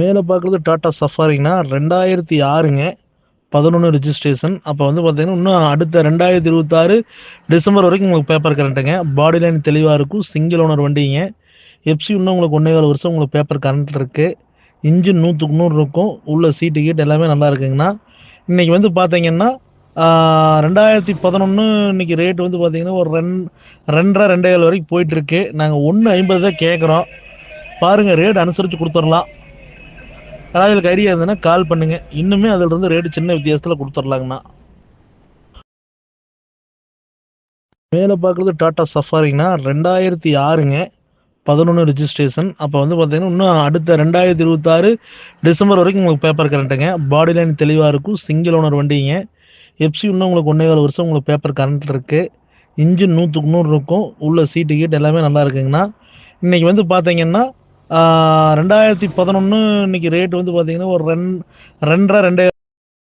மேலே பார்க்குறது டாட்டா சஃபாரிங்கண்ணா ரெண்டாயிரத்தி ஆறுங்க. பதினொன்று ரிஜிஸ்ட்ரேஷன் அப்போ வந்து பார்த்தீங்கன்னா இன்னும் அடுத்த ரெண்டாயிரத்தி இருபத்தாறு டிசம்பர் வரைக்கும் உங்களுக்கு பேப்பர் கரண்ட்டுங்க பாடி லைன் தெளிவாக இருக்கும். சிங்கிள் ஓனர் வண்டிங்க. எஃப்சி இன்னும் உங்களுக்கு ஒன்றே கால் வருஷம் உங்களுக்கு பேப்பர் கரண்ட் இருக்குது இன்ஜின் நூற்றுக்கு நூறு இருக்கும். உள்ள சீட்டு கீட் எல்லாமே நல்லா இருக்குங்கண்ணா. இன்றைக்கி வந்து பார்த்தீங்கன்னா ரெண்டாயிரத்தி பதினொன்று இன்னைக்கு ரேட் வந்து பார்த்தீங்கன்னா ஒரு ரெண் ரெண்டரை ரெண்டே கால் வரைக்கும் போயிட்டுருக்கு நாங்கள் ஒன்று ஐம்பது தான் கேட்குறோம் பாருங்கள் ரேட் அனுசரித்து கொடுத்துடலாம். அதாவது இதுக்கு ஐடியா இருந்ததுன்னா கால் பண்ணுங்க. இன்னுமே அதுல இருந்து ரேட்டு சின்ன வித்தியாசத்தில் கொடுத்துடலாங்கண்ணா மேலே பார்க்குறது டாட்டா சஃபாரிங்கண்ணா ரெண்டாயிரத்தி ஆறுங்க. பதினொன்று ரிஜிஸ்ட்ரேஷன் அப்போ வந்து பார்த்தீங்கன்னா இன்னும் அடுத்த ரெண்டாயிரத்தி இருபத்தாறு டிசம்பர் வரைக்கும் உங்களுக்கு பேப்பர் கரண்ட்டுங்க பாடி லைன் தெளிவாக இருக்கும். சிங்கிள் ஓனர் வண்டிங்க. எஃப்சி இன்னும் உங்களுக்கு ஒன்றே கால் வருஷம் உங்களுக்கு பேப்பர் கரண்ட் இருக்குது இன்ஜின் நூற்றுக்கு நூறு இருக்கும். உள்ள சீட்டு கீட்டு எல்லாமே நல்லா இருக்குங்கண்ணா. இன்றைக்கி வந்து பார்த்தீங்கன்னா ரெண்டாயிரத்தி பதினொன்று இன்னைக்கு ரேட் வந்து பார்த்தீங்கன்னா ஒரு ரெண் ரெண்டரை ரெண்டே